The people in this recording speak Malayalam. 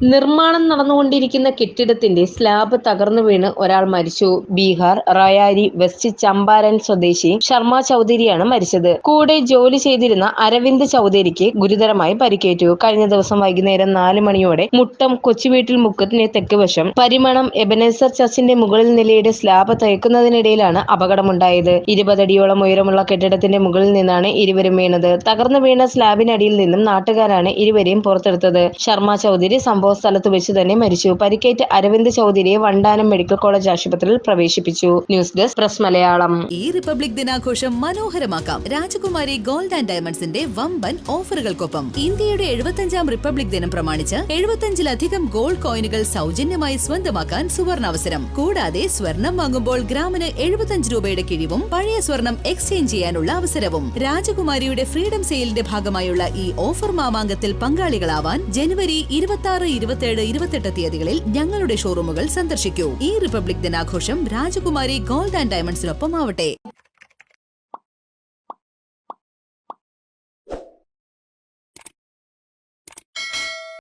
നിർമ്മാണം നടന്നുകൊണ്ടിരിക്കുന്ന കെട്ടിടത്തിന്റെ സ്ലാബ് തകർന്നു വീണ് ഒരാൾ മരിച്ചു. ബീഹാർ റയാരി വെസ്റ്റ് ചമ്പാരൻ സ്വദേശി ശർമ്മ ചൌധരിയാണ് മരിച്ചത്. കൂടെ ജോലി ചെയ്തിരുന്ന അരവിന്ദ് ചൌധരിക്ക് ഗുരുതരമായി പരിക്കേറ്റു. കഴിഞ്ഞ ദിവസം വൈകുന്നേരം നാല് മണിയോടെ മുട്ടം കൊച്ചുവീട്ടിൽ മുക്കത്തിന് തെക്ക് വശം പരിമണം എബനേസർ ചർച്ചിന്റെ മുകളിൽ നിലയുടെ സ്ലാബ് തയ്ക്കുന്നതിനിടയിലാണ് അപകടമുണ്ടായത്. ഇരുപതടിയോളം ഉയരമുള്ള കെട്ടിടത്തിന്റെ മുകളിൽ നിന്നാണ് ഇരുവരും വീണത്. തകർന്നു വീണ സ്ലാബിനടിയിൽ നിന്നും നാട്ടുകാരാണ് ഇരുവരെയും പുറത്തെടുത്തത്. ശർമ്മ ചൌധരി സംഭവ സ്ഥലത്ത് വെച്ച് തന്നെ മരിച്ചു. പരിക്കേറ്റ അരവിന്ദ് ചൌധരിയെ വണ്ടാനം മെഡിക്കൽ കോളേജ് ആശുപത്രിയിൽ പ്രവേശിപ്പിച്ചു. News desk press Malayalam. ഈ റിപ്പബ്ലിക് ദിനാഘോഷം മനോഹരമാക്കാം. രാജകുമാരി ഗോൾഡ് ആൻഡ് ഡയമണ്ട്സിന്റെ വമ്പൻ ഓഫറുകൾക്കൊപ്പം ഇന്ത്യയുടെ എഴുപത്തഞ്ചാം റിപ്പബ്ലിക് ദിനം പ്രമാണിച്ച് എഴുപത്തഞ്ചിലധികം ഗോൾഡ് കോയിനുകൾ സൗജന്യമായി സ്വന്തമാക്കാൻ സുവർണാവസരം. കൂടാതെ സ്വർണം വാങ്ങുമ്പോൾ ഗ്രാമിന് എഴുപത്തഞ്ച് രൂപയുടെ കിഴിവും പഴയ സ്വർണം എക്സ്ചേഞ്ച് ചെയ്യാനുള്ള അവസരവും രാജകുമാരിയുടെ ഫ്രീഡം സെയിലിന്റെ ഭാഗമായുള്ള ഈ ഓഫർ മാമാങ്കത്തിൽ പങ്കാളികളാവാൻ ജനുവരി ഇരുപത്തി ആറ് ഇരുപത്തിയേഴ് ഇരുപത്തെട്ട് തീയതികളിൽ ഞങ്ങളുടെ ഷോറൂമുകൾ സന്ദർശിക്കൂ. ഈ റിപ്പബ്ലിക് ദിനാഘോഷം രാജകുമാരി ഗോൾഡ് ആൻഡ് ഡയമണ്ട്സിനൊപ്പം ആവട്ടെ